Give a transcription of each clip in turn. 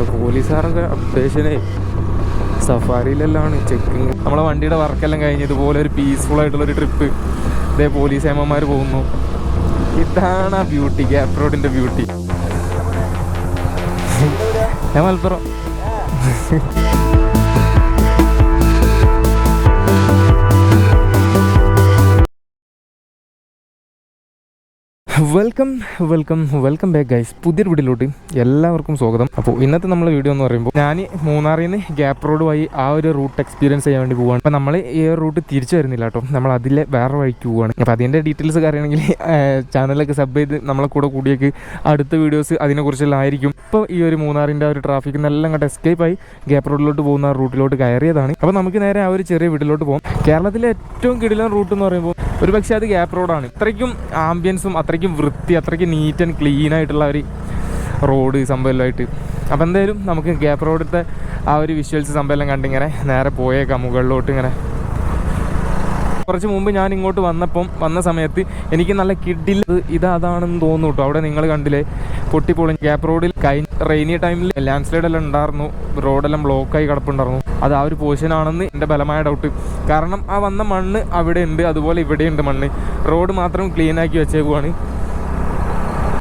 കേട്ടോ പോലീസുകാരൊക്കെ അപ്ഡേഷനെ സഫാരിയിലെല്ലാം ചെക്കിങ് നമ്മളെ വണ്ടിയുടെ വർക്കെല്ലാം കഴിഞ്ഞ് ഇതുപോലെ ഒരു പീസ്ഫുൾ ആയിട്ടുള്ള ഒരു ട്രിപ്പ് ഇതേ പോലീസ് ഏമ്മമാർ പോകുന്നു. ഇതാണ് ആ ബ്യൂട്ടി ഗ്യാപ് റോഡിന്റെ ബ്യൂട്ടി ഞാൻ Malappuram. Welcome welcome welcome back guys പുതിയൊരു വീട്ടിലോട്ട് എല്ലാവർക്കും സ്വാഗതം. അപ്പോൾ ഇന്നത്തെ നമ്മളെ വീഡിയോ എന്ന് പറയുമ്പോൾ ഞാൻ മൂന്നാറിൽ നിന്ന് ഗ്യാപ്പ് റോഡ് വഴി ആ ഒരു റൂട്ട് എക്സ്പീരിയൻസ് ചെയ്യാൻ വേണ്ടി പോവാണ്. അപ്പോൾ നമ്മൾ ഈ റൂട്ട് തിരിച്ചു വരുന്നില്ല കേട്ടോ. നമ്മൾ അതിലെ വേറെ വഴിക്ക് പോവാണ്. അപ്പോൾ അതിന്റെ ഡീറ്റെയിൽസ് അറിയണമെങ്കിൽ ചാനലൊക്കെ സബ് ചെയ്ത് നമ്മളെ കൂടെ കൂടിയേക്ക് അടുത്ത വീഡിയോസ് അതിനെക്കുറിച്ചെല്ലാം ആയിരിക്കും. ഇപ്പോൾ ഈ ഒരു മൂന്നാറിന്റെ ആ ഒരു ട്രാഫിക് നല്ല അങ്ങോട്ട് എസ്കേപ്പ് ആയി ഗ്യാപ്പ് റോഡിലോട്ട് പോകുന്ന ആ റൂട്ടിലോട്ട് കയറിയതാണ്. അപ്പോൾ നമുക്ക് നേരെ ആ ഒരു ചെറിയ വീട്ടിലോട്ട് പോകും കേരളത്തിലെ ഏറ്റവും കിടിലൻ റൂട്ട് എന്ന് പറയുമ്പോൾ ഒരു പക്ഷേ അത് ഗ്യാപ്പ് റോഡാണ് ഇത്രയ്ക്കും ആംബിയൻസും അത്രയ്ക്കും വൃത്തി അത്രയ്ക്കും നീറ്റ് ആൻഡ് ക്ലീൻ ആയിട്ടുള്ള ഒരു റോഡ് സംഭവമായിട്ട് അപ്പോൾ എന്തായാലും നമുക്ക് ഗ്യാപ്പ് റോഡിലത്തെ ആ ഒരു വിഷ്വൽസ് സംഭവം കണ്ടിങ്ങനെ നേരെ പോയേക്കാം മുകളിലോട്ട് ഇങ്ങനെ. കുറച്ച് മുമ്പ് ഞാൻ ഇങ്ങോട്ട് വന്നപ്പം വന്ന സമയത്ത് എനിക്ക് നല്ല കിഡിൽ ഇത് അതാണെന്ന് തോന്നുന്നു കേട്ടോ. അവിടെ നിങ്ങൾ കണ്ടില്ലേ? പൊട്ടിപ്പൊളി ഗ്യാപ്പ് റോഡിൽ കഴിഞ്ഞ റെയിനി ടൈമിൽ ലാൻഡ് സ്ലൈഡ് എല്ലാം ഉണ്ടായിരുന്നു റോഡെല്ലാം ബ്ലോക്കായി കിടപ്പുണ്ടായിരുന്നു അത് ആ ഒരു പോർഷൻ ആണെന്ന് എന്റെ ബലമായ ഡൗട്ട് കാരണം ആ വന്ന മണ്ണ് അവിടെ ഉണ്ട് അതുപോലെ ഇവിടെ ഉണ്ട് മണ്ണ്. റോഡ് മാത്രം ക്ലീൻ ആക്കി വെച്ചേക്കുവാണ്.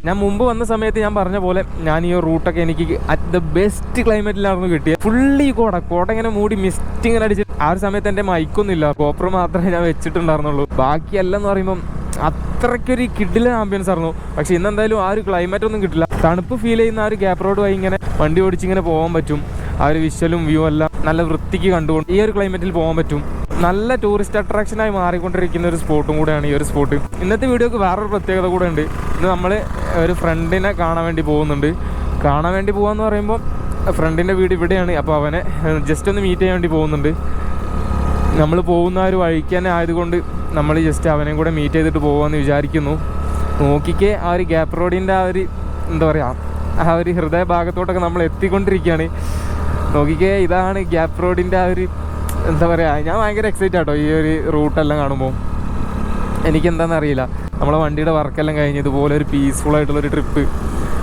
ഞാൻ മുമ്പ് വന്ന സമയത്ത് ഞാൻ പറഞ്ഞ പോലെ ഞാൻ ഈ റൂട്ടൊക്കെ എനിക്ക് അറ്റ് ദ ബെസ്റ്റ് ക്ലൈമറ്റിലായിരുന്നു കിട്ടിയത് ഫുള്ളി കോട കോട ഇങ്ങനെ മൂടി മിസ്റ്റ് ഇങ്ങനെ അടിച്ച്. ആ ഒരു സമയത്ത് എന്റെ മൈക്കൊന്നും ഇല്ല. കോപ്പർ മാത്രമേ ഞാൻ വെച്ചിട്ടുണ്ടായിരുന്നുള്ളൂ. ബാക്കിയല്ലെന്ന് പറയുമ്പം അത്രയ്ക്കൊരു കിഡിലെ ആംബിയൻസ് ആയിരുന്നു. പക്ഷെ ഇന്ന് എന്തായാലും ആ ഒരു ക്ലൈമറ്റ് ഒന്നും കിട്ടില്ല. തണുപ്പ് ഫീൽ ചെയ്യുന്ന ആ ഒരു ഗ്യാപ്പ് റോഡ് വഴി ഇങ്ങനെ വണ്ടി ഓടിച്ച് ഇങ്ങനെ പോകാൻ പറ്റും. ആ ഒരു വിഷ്വലും വ്യൂ എല്ലാം നല്ല വൃത്തിക്ക് കണ്ടുകൊണ്ട് ഈ ഒരു ക്ലൈമറ്റിൽ പോകാൻ പറ്റും. നല്ല ടൂറിസ്റ്റ് അട്രാക്ഷനായി മാറിക്കൊണ്ടിരിക്കുന്ന ഒരു സ്പോട്ടും കൂടെയാണ് ഈ ഒരു സ്പോട്ട്. ഇന്നത്തെ വീഡിയോക്ക് വേറൊരു പ്രത്യേകത കൂടെ ഉണ്ട്. ഇന്ന് നമ്മൾ ഒരു ഫ്രണ്ടിനെ കാണാൻ വേണ്ടി പോകുന്നുണ്ട്. കാണാൻ വേണ്ടി പോകാമെന്ന് പറയുമ്പോൾ ഫ്രണ്ടിന്റെ വീട് ഇവിടെയാണ്. അപ്പോൾ അവനെ ജസ്റ്റ് ഒന്ന് മീറ്റ് ചെയ്യാൻ വേണ്ടി പോകുന്നുണ്ട്. നമ്മൾ പോകുന്ന ഒരു വഴിക്ക് തന്നെ ആയതുകൊണ്ട് നമ്മൾ ജസ്റ്റ് അവനെയും കൂടെ മീറ്റ് ചെയ്തിട്ട് പോകാമെന്ന് വിചാരിക്കുന്നു. നോക്കിക്കേ ആ ഒരു ഗ്യാപ്പ് റോഡിന്റെ ആ ഒരു എന്താ പറയുക ആ ഒരു ഹൃദയ ഭാഗത്തോട്ടൊക്കെ നമ്മൾ എത്തിക്കൊണ്ടിരിക്കുകയാണ് നോക്കിക്കേ ഇതാണ് ഗ്യാപ്പ് റോഡിന്റെ ആ ഒരു എന്താ പറയുക ഞാൻ ഭയങ്കര എക്സൈറ്റ് ആട്ടോ ഈ ഒരു റൂട്ടെല്ലാം കാണുമ്പോൾ എനിക്കെന്താണെന്ന് അറിയില്ല. നമ്മളെ വണ്ടിയുടെ വർക്കെല്ലാം കഴിഞ്ഞ് ഇതുപോലെ ഒരു പീസ്ഫുൾ ആയിട്ടുള്ളൊരു ട്രിപ്പ്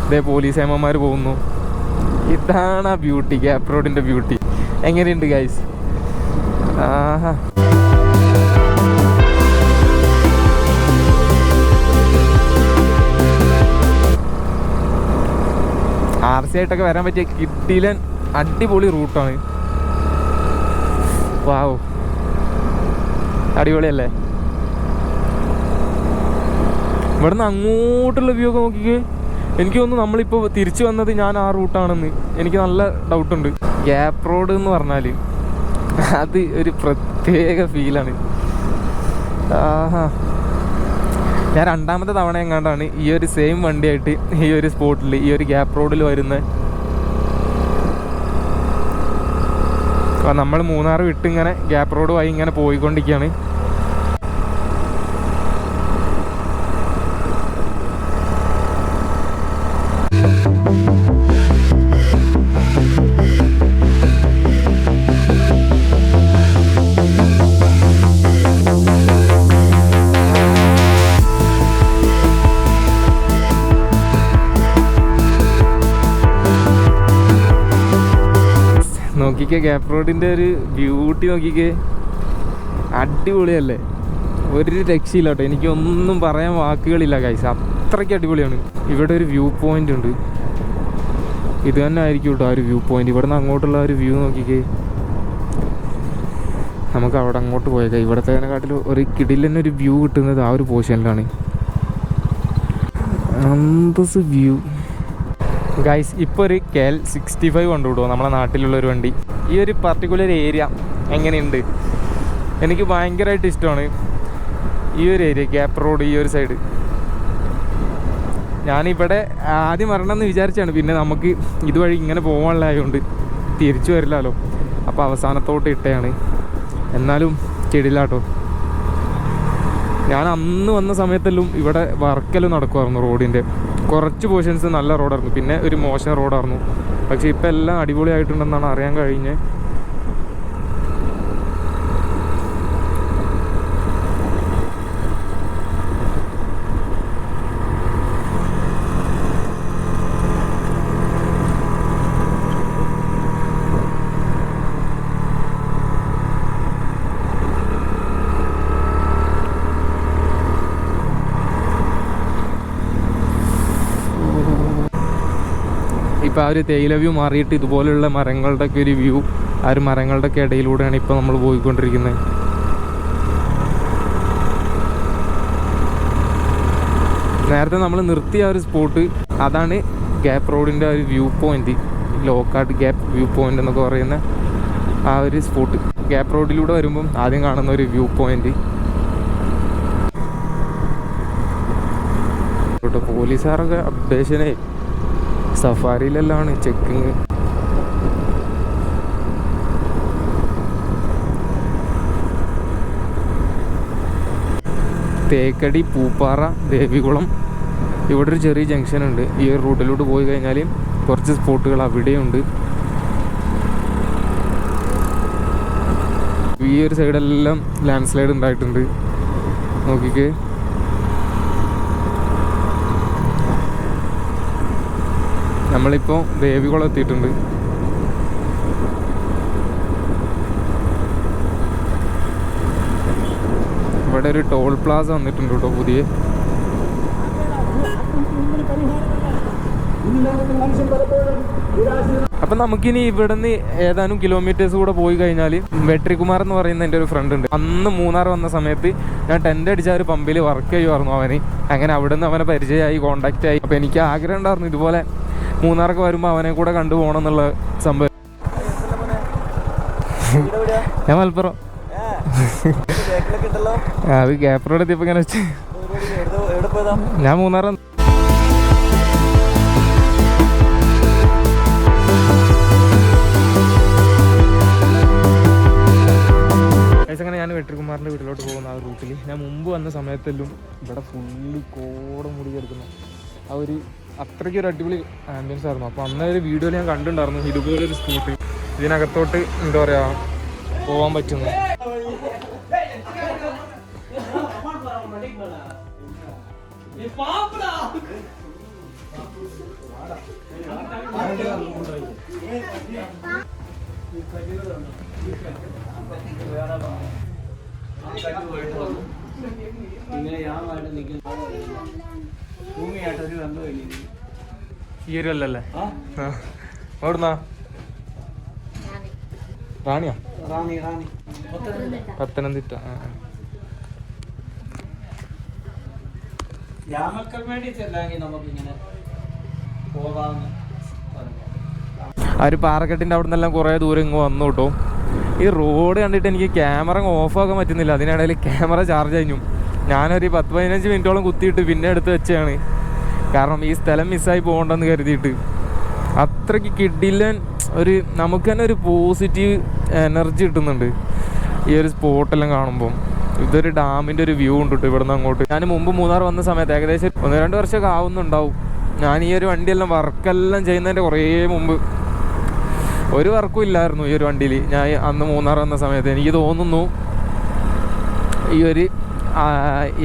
ഇതേ പോലീസ് ഏമ്മമാർ പോകുന്നു. ഇതാണ് ആ ബ്യൂട്ടി ഗ്യാപ് റോഡിന്റെ ബ്യൂട്ടി എങ്ങനെയുണ്ട് ഗൈസ് ആഹാ. ആർ സി ആയിട്ടൊക്കെ വരാൻ പറ്റിയ കിട്ടിയിലൻ അടിപൊളി റൂട്ടാണ് വാവ്. അടിപൊളിയല്ലേ? ഇവിടുന്ന് അങ്ങോട്ടുള്ള വ്യൂ ഒക്കെ നോക്കിക്കേ. എനിക്ക് തോന്നുന്നു നമ്മളിപ്പോൾ തിരിച്ചു വന്നത് ഞാൻ ആ റൂട്ടാണെന്ന് എനിക്ക് നല്ല ഡൗട്ടുണ്ട് ഗ്യാപ്പ് റോഡ് എന്ന് പറഞ്ഞാൽ അത് ഒരു പ്രത്യേക ഫീലാണ് ആഹാ. ഞാൻ രണ്ടാമത്തെ തവണ എങ്ങാണ്ടാണ് ഈ ഒരു സെയിം വണ്ടിയായിട്ട് ഈ ഒരു സ്പോട്ടിൽ ഈ ഒരു ഗ്യാപ്പ് റോഡിൽ വരുന്നത് നമ്മൾ മൂന്നാർ വിട്ട് ഇങ്ങനെ ഗ്യാപ്പ് റോഡ് വഴി ഇങ്ങനെ പോയിക്കൊണ്ടിരിക്കുകയാണ്. നോക്കിക്കേ ഗ്യാപ്പ് റോഡിന്റെ ഒരു ബ്യൂട്ടി നോക്കിക്കേ. അടിപൊളിയല്ലേ? ഒരു രക്ഷയില്ല കേട്ടോ. എനിക്കൊന്നും പറയാൻ വാക്കുകളില്ല കൈസ് അത്രയ്ക്ക് അടിപൊളിയാണ്. ഇവിടെ ഒരു വ്യൂ പോയിന്റ് ഉണ്ട്. ഇത് തന്നെ ആയിരിക്കും കേട്ടോ ആ ഒരു വ്യൂ പോയിന്റ് ഇവിടെ നിന്ന് അങ്ങോട്ടുള്ള ഒരു വ്യൂ നോക്കിക്കേ. നമുക്ക് അവിടെ അങ്ങോട്ട് പോയേക്കാം ഇവിടത്തേനെക്കാട്ടിൽ ഒരു കിടിൽ തന്നെ ഒരു വ്യൂ കിട്ടുന്നത് ആ ഒരു പോർഷനിലാണ് അന്തസ് വ്യൂ ഗൈസ് ഇപ്പോൾ ഒരു കെ എൽ സിക്സ്റ്റി ഫൈവ് കൊണ്ടുവിടുമോ നമ്മളെ നാട്ടിലുള്ള ഒരു വണ്ടി. ഈ ഒരു പർട്ടിക്കുലർ ഏരിയ എങ്ങനെയുണ്ട്? എനിക്ക് ഭയങ്കരമായിട്ട് ഇഷ്ടമാണ് ഈ ഒരു ഏരിയ ഗ്യാപ്പ് റോഡ് ഈ ഒരു സൈഡ് ഞാനിവിടെ ആദ്യം വരണമെന്ന് വിചാരിച്ചാണ് പിന്നെ നമുക്ക് ഇതുവഴി ഇങ്ങനെ പോകാനുള്ളതായതുകൊണ്ട് തിരിച്ചു വരില്ലല്ലോ അപ്പോൾ അവസാനത്തോട്ട് ഇട്ടയാണ്. എന്നാലും ചെടിയിലാട്ടോ. ഞാൻ അന്ന് വന്ന സമയത്തെല്ലാം ഇവിടെ വർക്കെല്ലാം നടക്കുമായിരുന്നു റോഡിന്റെ കുറച്ച് പോർഷൻസ് നല്ല റോഡായിരുന്നു പിന്നെ ഒരു മോശം റോഡായിരുന്നു പക്ഷേ ഇപ്പം എല്ലാം അടിപൊളിയായിട്ടുണ്ടെന്നാണ് അറിയാൻ കഴിഞ്ഞത്. ഇപ്പോൾ ആ ഒരു തേയില വ്യൂ മാറിയിട്ട് ഇതുപോലെയുള്ള മരങ്ങളുടെ ഒക്കെ ഒരു വ്യൂ ആ ഒരു മരങ്ങളുടെ ഒക്കെ ഇടയിലൂടെയാണ് ഇപ്പോൾ നമ്മൾ പോയിക്കൊണ്ടിരിക്കുന്നത് നേരത്തെ നമ്മൾ നിർത്തിയ ഒരു സ്പോട്ട് അതാണ് ഗ്യാപ്പ് റോഡിന്റെ ഒരു view point Lockhart gap view point എന്നൊക്കെ പറയുന്ന ആ ഒരു സ്പോട്ട് ഗ്യാപ്പ് റോഡിലൂടെ വരുമ്പം ആദ്യം കാണുന്ന ഒരു വ്യൂ പോയിന്റ് പോലീസുകാരൊക്കെ അപ്ഡേഷനെ സഫാരിയിലെല്ലാം ചെക്കിങ്. തേക്കടി പൂപ്പാറ ദേവികുളം. ഇവിടെ ഒരു ചെറിയ ജംഗ്ഷൻ ഉണ്ട്. ഈ ഒരു റൂട്ടിലോട്ട് പോയി കഴിഞ്ഞാൽ കുറച്ച് സ്പോട്ടുകൾ അവിടെയുണ്ട്. ഈ ഒരു സൈഡെല്ലാം ലാൻഡ് സ്ലൈഡ് ഉണ്ടായിട്ടുണ്ട്. നോക്കിക്കേ. നമ്മളിപ്പോൾ ദേവികുളം എത്തിയിട്ടുണ്ട് ഇവിടെ ഒരു ടോൾ പ്ലാസ വന്നിട്ടുണ്ട് കേട്ടോ പുതിയ. അപ്പൊ നമുക്കിനി ഇവിടുന്ന് ഏതാനും കിലോമീറ്റേഴ്സ് കൂടെ പോയി കഴിഞ്ഞാൽ വെട്രികുമാർ എന്ന് പറയുന്ന എന്റെ ഒരു ഫ്രണ്ട് ഉണ്ട്. അന്ന് മൂന്നാർ വന്ന സമയത്ത് ഞാൻ ടെന്റ് അടിച്ച ഒരു പമ്പിൽ വർക്ക് ചെയ്യുമായിരുന്നു അവന്. അങ്ങനെ അവിടെ നിന്ന് അവനെ പരിചയമായി കോണ്ടാക്റ്റ് ആയി. അപ്പോൾ എനിക്ക് ആഗ്രഹം ഉണ്ടായിരുന്നു ഇതുപോലെ മൂന്നാറൊക്കെ വരുമ്പോൾ അവനെ കൂടെ കണ്ടു പോകണം എന്നുള്ള സംഭവം. ഞാൻ മലപ്പുറം. അത് ഗ്യാപ്പ് റോഡ് ഇങ്ങനെ ഞാൻ മൂന്നാറ അങ്ങനെ ഞാൻ വെട്ടിക്കുമാറിന്റെ വീട്ടിലോട്ട് പോകുന്ന ആ റൂട്ടിൽ ഞാൻ മുമ്പ് വന്ന സമയത്തെല്ലാം ഇവിടെ ഫുള്ളി കോടം മുടി കിടക്കുന്ന. ആ ഒരു അത്രയ്ക്ക് ഒരു അടിപൊളി ആംബിയൻസ് ആയിരുന്നു. അപ്പോൾ അന്നേ ഒരു വീഡിയോയിൽ ഞാൻ കണ്ടിട്ടുണ്ടായിരുന്നു ഇതുപോലൊരു സ്കൂട്ടി ഇതിനകത്തോട്ട് എന്താ പറയുക പോകാൻ പറ്റുന്നു. ഈ ഒരു അല്ലല്ലേ? എവിടുന്നാ റാണിയാ? റാണി റാണി. പത്തനംതിട്ട. ആ ആ. ഗ്രാമക്കൾ വേണ്ടി ചെല്ലാമെങ്കിൽ നമുക്കിങ്ങനെ പോകാമെന്ന് പറഞ്ഞു. ആ ഒരു പാറക്കെട്ടിന്റെ അവിടെ നിന്നെല്ലാം കുറേ ദൂരം ഇങ്ങ് വന്നു കേട്ടോ. ഈ റോഡ് കണ്ടിട്ട് എനിക്ക് ക്യാമറ ഓഫ് ആക്കാൻ പറ്റുന്നില്ല. അതിനിടയിൽ ക്യാമറ ചാർജ് കഴിഞ്ഞു. ഞാനൊരു പത്ത് പതിനഞ്ച് മിനിറ്റോളം കുത്തിയിട്ട് പിന്നെ എടുത്ത് വെച്ചാണ് കാരണം ഈ സ്ഥലം മിസ്സായി പോകണ്ടെന്ന് കരുതിയിട്ട്. അത്രയ്ക്ക് കിഡില്ലൻ ഒരു നമുക്ക് തന്നെ ഒരു പോസിറ്റീവ് എനർജി കിട്ടുന്നുണ്ട്. ഈ ഒരു സ്പോട്ടെല്ലാം കാണുമ്പം. ഇതൊരു ഡാമിന്റെ ഒരു വ്യൂ ഉണ്ട് കേട്ടോ ഇവിടുന്ന് അങ്ങോട്ട്. ഞാൻ മുമ്പ് മൂന്നാർ വന്ന സമയത്ത് ഏകദേശം ഒന്ന് രണ്ട് വർഷമൊക്കെ ആവുന്നുണ്ടാവും. ഞാൻ ഈ ഒരു വണ്ടിയെല്ലാം വർക്കെല്ലാം ചെയ്യുന്നതിന്റെ കുറേ മുമ്പ്. ഒരു വർക്കും ഇല്ലായിരുന്നു ഈ ഒരു വണ്ടിയിൽ ഞാൻ അന്ന് മൂന്നാർ വന്ന സമയത്ത് എനിക്ക് തോന്നുന്നു ഈ ഒരു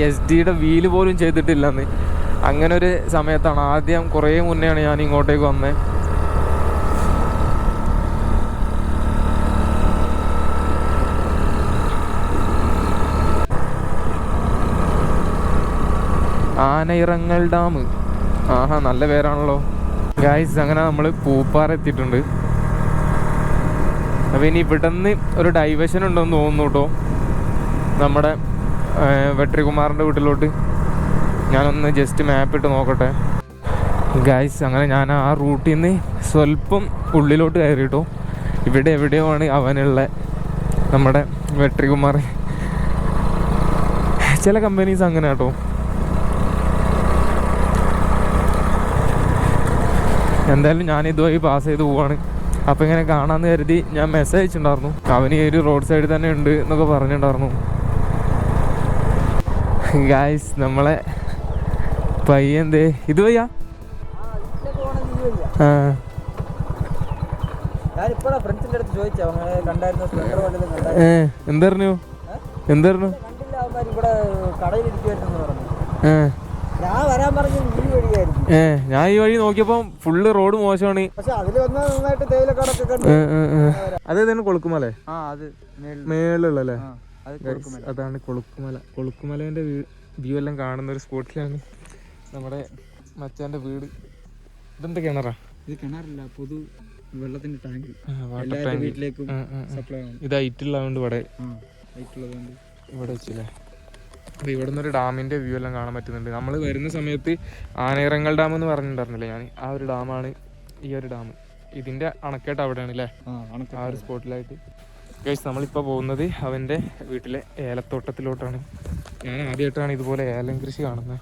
എസ് ഡിയുടെ വീൽ പോലും ചെയ്തിട്ടില്ലെന്ന്. അങ്ങനെ ഒരു സമയത്താണ്. ആദ്യം കുറേ മുന്നെയാണ് ഞാൻ ഇങ്ങോട്ടേക്ക് വന്നത് ആനയിറങ്ങൽ ഡാം. ആഹാ നല്ല പേരാണല്ലോ. ഗായ്സ് അങ്ങനെ നമ്മൾ പൂപ്പാറ എത്തിയിട്ടുണ്ട്. അപ്പോൾ ഇനി ഇവിടുന്ന് ഒരു ഡൈവേഷൻ ഉണ്ടെന്ന് തോന്നുന്നു കേട്ടോ. നമ്മുടെ വെട്രികുമാറിന്റെ വീട്ടിലോട്ട്. ഞാനൊന്ന് ജസ്റ്റ് മാപ്പ് ഇട്ട് നോക്കട്ടെ. ഗായ്സ് അങ്ങനെ ഞാൻ ആ റൂട്ടിൽ നിന്ന് സ്വല്പം ഉള്ളിലോട്ട് കയറിയിട്ടു. ഇവിടെ എവിടെയോ ആണ് അവനുള്ള നമ്മുടെ വെട്രികുമാർ? ചില കമ്പനീസ് അങ്ങനെ കേട്ടോ. എന്തായാലും ഞാൻ ഇതുവഴി പാസ് ചെയ്ത് പോവാണ്. അപ്പം ഇങ്ങനെ കാണാമെന്ന് കരുതി ഞാൻ മെസ്സേജ് അയച്ചിട്ടുണ്ടായിരുന്നു. അവന് ഈ ഒരു റോഡ് സൈഡിൽ തന്നെ ഉണ്ട് എന്നൊക്കെ പറഞ്ഞിട്ടുണ്ടായിരുന്നു. ഗായ്സ് നമ്മളെ പയ്യന്തേ. ഇത് വയ്യാ? ആ. എന്തറിഞ്ഞു? ഏ? ഞാൻ ഈ വഴി നോക്കിയപ്പോ ഫുള്ള് റോഡ് മോശമാണ്. അതേതാണ് കൊളുക്കുമലേ? അത് ആ അത് Guys, അതാണ് കൊളുക്കുമല. കൊളുക്കുമലേന്റെ വ്യൂ എല്ലാം കാണുന്ന ഒരു സ്പോട്ടിലാണ്. നമ്മുടെ മച്ചാന്റെ വീട്. ഇതെന്താ കിണറാ? ഇത് കിണറില്ല പൊതു വെള്ളത്തിന്റെ ടാങ്ക്. എല്ലാവരുടെ വീട്ടിലേക്കും. സപ്ലൈ ഇത് ഹൈറ്റുള്ളതുകൊണ്ട് ഇവിടെ ഹൈറ്റുള്ളതുകൊണ്ട്. ഇവിടെ വെച്ചില്ലേ? അപ്പോൾ ഇവിടെ നിന്നൊരു ഡാമിന്റെ വ്യൂ എല്ലാം കാണാൻ പറ്റുന്നുണ്ട്. നമ്മൾ വരുന്ന സമയത്ത് ആനയിറങ്ങൽ ഡാം എന്ന് പറഞ്ഞിട്ടുണ്ടായിരുന്നില്ലേ? ഞാൻ ആ ഒരു ഡാമാണ് ഈ ഒരു ഡാം. ഇതിന്റെ അണക്കെട്ട് അവിടെയാണ് അല്ലേ ആ ആ ഒരു സ്പോട്ടിലായിട്ട്. ഗൈസ് നമ്മളിപ്പോൾ പോകുന്നത് അവന്റെ വീട്ടിലെ ഏലത്തോട്ടത്തിലോട്ടാണ്. ഞാൻ ആദ്യമായിട്ടാണ് ഇതുപോലെ ഏലം കൃഷി കാണുന്നത്.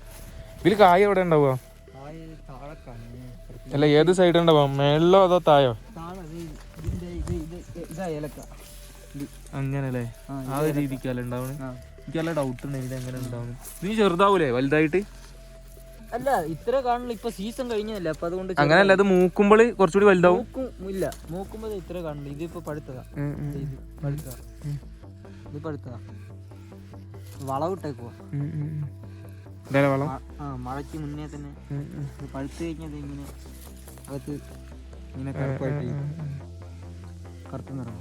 ഇതിൽ കായ എവിടെ ഉണ്ടാവുക? അല്ല ഏത് സൈഡ് ഉണ്ടാവുക? മേളിലോ അതോ തായോ അങ്ങനല്ലേ ആ, ഒരു രീതിക്കല്ലേ ഉണ്ടാവുന്നത് എനിക്ക് നല്ല ഡൗട്ട് ഉണ്ട് ഇത് എങ്ങനെ ഉണ്ടാവുന്നു നീ ചെറുതാവൂലേ? വലുതായിട്ട്? അല്ല ഇത്ര കാണില്ല ഇപ്പൊ സീസൺ കഴിഞ്ഞല്ലേ അപ്പൊ അതുകൊണ്ട് അങ്ങനല്ല അത് മൂക്കുമ്പോൾ കുറച്ചുകൂടി വലുതാവും. ഇല്ല. മൂക്കുമ്പോ ഇത് ഇത്ര കാണില്ല ഇതിപ്പോ പഴുത്തതാ പഠിത്തതാ പഴുത്തതാ. ഇത് പഴുത്തതാ. വളവിട്ടേക്കുവാ. ഇതല്ലേ വളം മഴയ്ക്ക് മുന്നേ തന്നെ പഴുത്ത് കഴിഞ്ഞത് ഇങ്ങനെ അകത്ത് ഇങ്ങനെ കറുപ്പായിട്ട് കറുത്ത നിറം.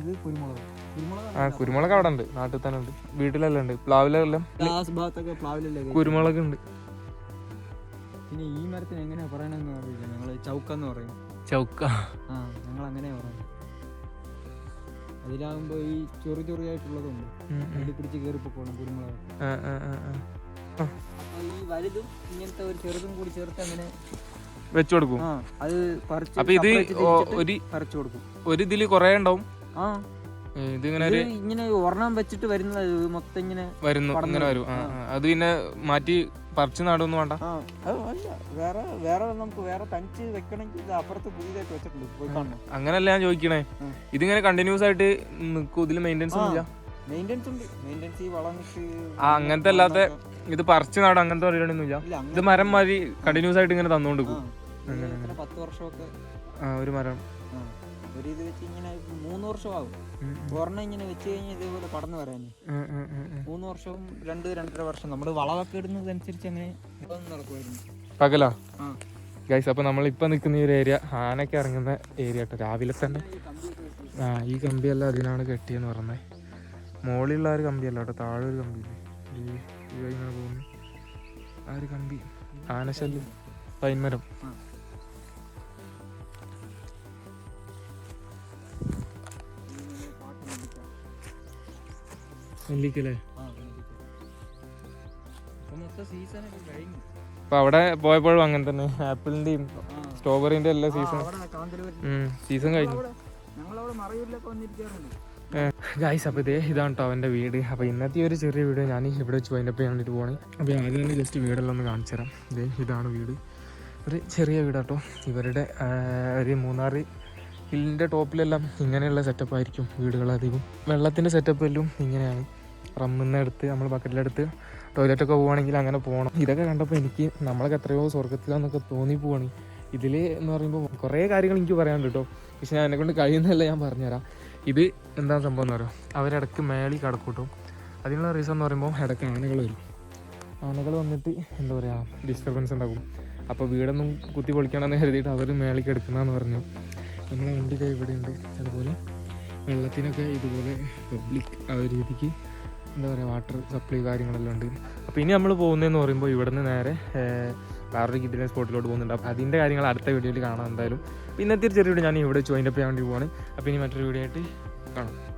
ഇത് കുരുമുളക്. കുരുമുളക് ആ കുരുമുളക് അവിടെ ഉണ്ട്. നാട്ടിൽ തന്നെ ഉണ്ട്. വീട്ടിലെല്ലാം ഉണ്ട്. പ്ലാവിലെല്ലാം. കുരുമുളക് ഉണ്ട്. പിന്നെ ഈ മരത്തിന് എങ്ങനെയാ പറയണെന്ന് അറിയില്ല. ഞങ്ങൾ ചൗക്കെന്ന് പറയും. ചൗക്ക. ആ ഞങ്ങൾ അങ്ങനെയാ പറയുന്നത് അതിലാകുമ്പോ ഈ ചെറു ചെറിയായിട്ടുള്ളതുണ്ട്. പിടിച്ച് കയറി കുരുമുളക്. ഈ വലുതും ഇങ്ങനത്തെ ഒരു ചെറുതും കൂടി ചേർത്ത് അങ്ങനെ വെച്ച് കൊടുക്കും. അത് പറിച്ച് അപ്പൊ ഇത് ഒരു പറിച്ചു കൊടുക്കും. ഒരു ഇതിൽ കൊറേ ഉണ്ടാവും. ആ. ഇതിങ്ങനെ ഇത് ഒരു ഇങ്ങനെ ഒരെണ്ണം വെച്ചിട്ട് വരുന്നത് മൊത്തം ഇങ്ങനെ വരുന്നു ഇങ്ങനെ വരും. അത് പിന്നെ മാറ്റി പറിച്ചു നടുവൊന്നും വേണ്ട. വേറെ വേറെ നമുക്ക് വേറെ തനിച്ച് വെക്കണമെങ്കിൽ ഇത് അപ്പുറത്ത് പുതിയതായിട്ട് വെച്ചിട്ടുണ്ട്. അങ്ങനല്ല ഞാൻ ചോദിക്കണേ. ഇതിങ്ങനെ കണ്ടിന്യൂസ് ആയിട്ട് നിൽക്കും. ഇതിൽ മെയിന്റെനൻസ് മെയിന്റെനൻസ് ഉണ്ട്. മെയിന്റെനൻസ് ഈ അങ്ങനത്തെ അല്ലാത്ത ഇത് പറിച്ച് നടും അങ്ങനത്തെ പരിപാടിയൊന്നുമില്ല. ഇത് മരം മാതിരി കണ്ടിന്യൂസ് ആയിട്ട് ഇങ്ങനെ തന്നോണ്ട് പോകും പത്ത് വർഷമൊക്കെ ആ ഒരു മരം. ഒരു ഇത് വെച്ച് ഇങ്ങനെ മൂന്ന് വർഷമാകും. ഉം, ഒരെണ്ണം ഇങ്ങനെ വെച്ച് കഴിഞ്ഞാൽ ഇതേപോലെ പടന്നു വരാൻ. മൂന്ന് വർഷവും രണ്ട് രണ്ടര വർഷം. നമ്മൾ വളമൊക്കെ ഇടുന്നതനുസരിച്ച് അങ്ങനെ ഇതൊന്നും നടക്കുമായിരുന്നു. പകലാ? ആ. ഗൈസ് അപ്പോൾ നമ്മളിപ്പോൾ നിൽക്കുന്ന ഈ ഒരു ഏരിയ ആനയ്ക്ക് ഇറങ്ങുന്ന ഏരിയ കേട്ടോ. രാവിലെ തന്നെ. ഈ ആ ഈ കമ്പിയല്ല അതിനാണ് കെട്ടിയെന്ന് പറഞ്ഞത് മുകളിലുള്ള ആ ഒരു കമ്പിയല്ല കേട്ടോ താഴെ ഒരു കമ്പിയില്ലേ? ഇങ്ങനെ പോകുന്നു. ആ ഒരു കമ്പി. ആനശല്യം. പൈൻമരം. നെല്ലിക്കല്ലേ? അപ്പോൾ അവിടെ പോയപ്പോഴും അങ്ങനെ തന്നെ. ആപ്പിളിന്റെയും സ്ട്രോബെറിന്റെ എല്ലാ ആ, സീസൺ കഴിഞ്ഞു. ഞങ്ങളവിടെ മറയൂരിലൊക്കെ വന്നിരിക്കാറുണ്ട്. ഗായ്സ് അപ്പോൾ ഇതേ ഇതാണ് കേട്ടോ അവന്റെ വീട്. അപ്പോൾ ഇന്നത്തെ ഒരു ചെറിയ വീഡിയോ ഞാൻ ഇവിടെ വെച്ച് വൈൻഡപ്പ് ചെയ്യാൻ വേണ്ടിയിട്ട് പോകണേ അപ്പോൾ ആദ്യം തന്നെ ജസ്റ്റ് വീടെല്ലാം ഒന്ന് കാണിച്ചു തരാം. ഇതേ ഇതാണ് വീട്. ഒരു ചെറിയ വീടാട്ടോ. ഇവരുടെ ഒരു മൂന്നാറ് ഹില്ലിന്റെ ടോപ്പിലെല്ലാം ഇങ്ങനെയുള്ള സെറ്റപ്പ് ആയിരിക്കും വീടുകളധികം വെള്ളത്തിന്റെ സെറ്റപ്പ് എല്ലാം ഇങ്ങനെയാണ്. റമ്മിന്ന് എടുത്ത് നമ്മൾ ബക്കറ്റിലെടുത്ത് ടോയ്ലറ്റൊക്കെ പോവുകയാണെങ്കിൽ അങ്ങനെ പോകണം ഇതൊക്കെ കണ്ടപ്പോൾ എനിക്ക് നമ്മളൊക്കെ എത്രയോ സ്വർഗത്തിലാന്നൊക്കെ തോന്നി പോവാണ്. ഇതിൽ എന്ന് പറയുമ്പോൾ കുറേ കാര്യങ്ങൾ എനിക്ക് പറയാനുണ്ട് കേട്ടോ പക്ഷെ ഞാൻ എന്നെക്കൊണ്ട് കഴിയുന്നതല്ല ഞാൻ പറഞ്ഞുതരാം. ഇത് എന്താ സംഭവം എന്ന് പറയുക അവരിടക്ക് മേളി കടക്കൂട്ടും. അതിനുള്ള റീസൺ എന്ന് പറയുമ്പോൾ ഇടയ്ക്ക് ആനകൾ വരും. ആനകൾ വന്നിട്ട് എന്താ പറയുക ഡിസ്റ്റർബൻസ് ഉണ്ടാക്കും അപ്പോൾ വീടൊന്നും കുത്തി പൊളിക്കണമെന്ന് കരുതിയിട്ട് അവർ മേളിക്ക് എടുക്കുന്നതെന്ന് പറഞ്ഞു. നമ്മളെ ഇവിടെ ഉണ്ട് അതുപോലെ വെള്ളത്തിനൊക്കെ ഇതുപോലെ പബ്ലിക് ആ ഒരു രീതിക്ക് എന്താ പറയുക വാട്ടർ സപ്ലൈ കാര്യങ്ങളെല്ലാം ഉണ്ട്. അപ്പോൾ ഇനി നമ്മൾ പോകുന്നതെന്ന് പറയുമ്പോൾ ഇവിടുന്ന് നേരെ വേറൊരു കിഡിലെ സ്പോട്ടിലോട്ട് പോകുന്നുണ്ട്. അപ്പോൾ അതിന്റെ കാര്യങ്ങൾ അടുത്ത വീഡിയോയിൽ കാണാം എന്തായാലും. ഇന്നത്തെ ഒരു ചെറിയ വീഡിയോ ഞാൻ ഇവിടെ വെച്ച് അപ്പ് ചെയ്യാൻ വേണ്ടി പോവാണ്. അപ്പോൾ ഇനി മറ്റൊരു വീഡിയോ ആയിട്ട് കാണാം.